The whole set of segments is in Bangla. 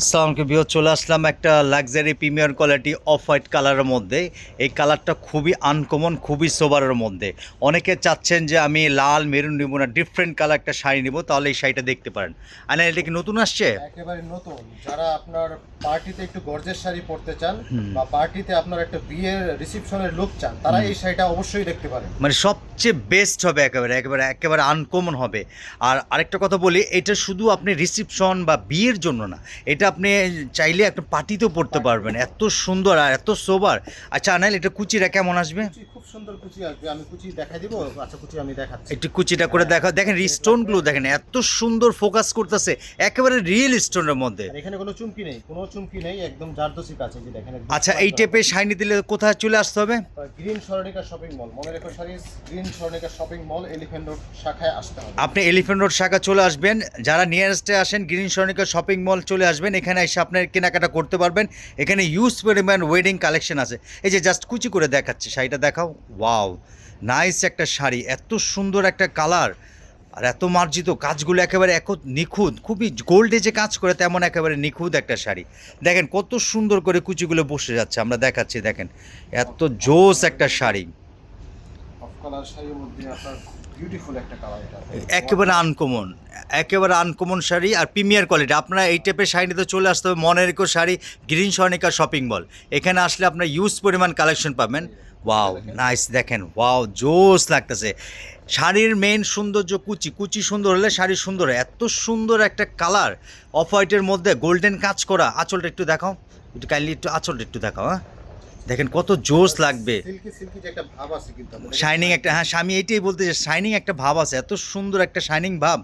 সালামকে বিহত চলে আসলাম একটা luxury premier quality of white কালারের মধ্যে। এই কালারটা খুবই আনকমন খুবই সোবারের মধ্যে। অনেকে চাচ্ছেন যে আমি লাল মেরুন নিব না ডিফারেন্ট কালার একটা শাড়ি নিব তাহলে এই শাড়িটা দেখতে পারেন। আর এটা কি নতুন আসছে? একেবারে নতুন। যারা আপনার পার্টিতে একটু গর্জের শাড়ি পরতে চান বা পার্টিতে আপনার একটা বিয়ের রিসেপশনের লুক চান তারা এই শাড়িটা অবশ্যই দেখতে পারেন। মানে সবচেয়ে বেস্ট হবে একেবারে একেবারে একেবারে আনকমন হবে। আর আরেকটা কথা বলি এটা শুধু আপনি রিসিপশন বা বিয়ের জন্য না এটা আপনি চাইলে একটা পার্টিতেও পড়তে পারবেন। এত সুন্দর আর এত সোবার। আচ্ছা আনাইল এটা কুচিটা কেমন আসবে? খুব সুন্দর কুচি আসবে। আমি কুচি দেখাই দিব? আচ্ছা কুচি আমি দেখাচ্ছি। একটু কুচিটা করে দেখা দেখেন স্টোনগুলো দেখেন এত সুন্দর ফোকাস করতেছে। একেবারে রিয়েল স্টোনের মধ্যে। এখানে কোনো চুমকি নেই। কোনো চুমকি নেই একদম জারদোসি কাছে যে দেখেন আচ্ছা এই টেপে শাইনি দিলে কোথায় চলে আসতে হবে? গ্রিন স্বর্ণিকা শপিং মল মনে রেখো sari green Swarnika shopping mall elephant road শাখায় আসতে হবে। আপনি এলিফ্যান্ট রোড শাখা চলে আসবেন। যারা নিয়ারেস্টে আসেন গ্রিন সর্ণিকা শপিং মল চলে আসবেন। এখানে এসে আপনার কেনাকাটা করতে পারবেন। এখানে ইউজ পরিমাণ ওয়েডিং কালেকশন আছে। এই যে জাস্ট কুচি করে দেখাচ্ছে, শাড়িটা দেখাও। ওয়াও নাইস একটা শাড়ি, এত সুন্দর একটা কালার আর এত মার্জিত, কাজগুলো একেবারে এক নিখুঁত, খুবই গোল্ডে যে কাজ করে তেমন একেবারে নিখুঁত একটা শাড়ি। দেখেন কত সুন্দর করে কুচিগুলো বসে যাচ্ছে, আমরা দেখাচ্ছি, দেখেন। এত জোস একটা শাড়ি। বিউটিফুল একটা কালার এটা। একেবারে আনকমন একেবারে আনকমন শাড়ি আর প্রিমিয়ার কোয়ালিটি আপনারা এই টাইপের শাড়ি নিতে চলে আসতে হবে মনের রেখো sari green Swarnika shopping mall এখানে আসলে আপনার ইউজ পরিমাণ কালেকশন পাবেন। ওয়াও নাইস দেখেন ওয়াও জোস লাগতেছে। শাড়ির মেন সৌন্দর্য কুচি। কুচি সুন্দর হলে শাড়ি সুন্দর এত সুন্দর একটা কালার অফ হোয়াইটের মধ্যে গোল্ডেন কাজ করা। আঁচলটা একটু দেখাও। একটু কাইন্ডলি একটু আঁচলটা একটু দেখাও হ্যাঁ। দেখেন কত জোস লাগবে। যে। শাইনিং একটা হ্যাঁ আমি এইটাই বলতে চাই শাইনিং একটা ভাব আছে এত সুন্দর একটা শাইনিং ভাব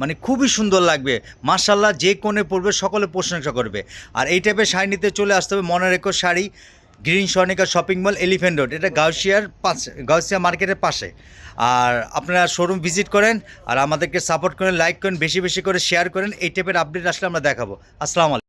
মানে খুবই সুন্দর লাগবে। মার্শাল্লাহ যে কোণে পড়বে সকলে প্রশংসা করবে। আর এই টাইপের শাড়ি নিতে চলে আসতে হবে মনে রেখো sari green Swarnika shopping mall elephant road এটা গাউসিয়ার পাশে গাউসিয়া মার্কেটের পাশে। আর আপনারা শোরুম ভিজিট করেন আর আমাদেরকে সাপোর্ট করেন লাইক করেন বেশি বেশি করে শেয়ার করেন এই টাইপের আপডেট আসলে আমরা দেখাবো। আসসালামু আলাইকুম।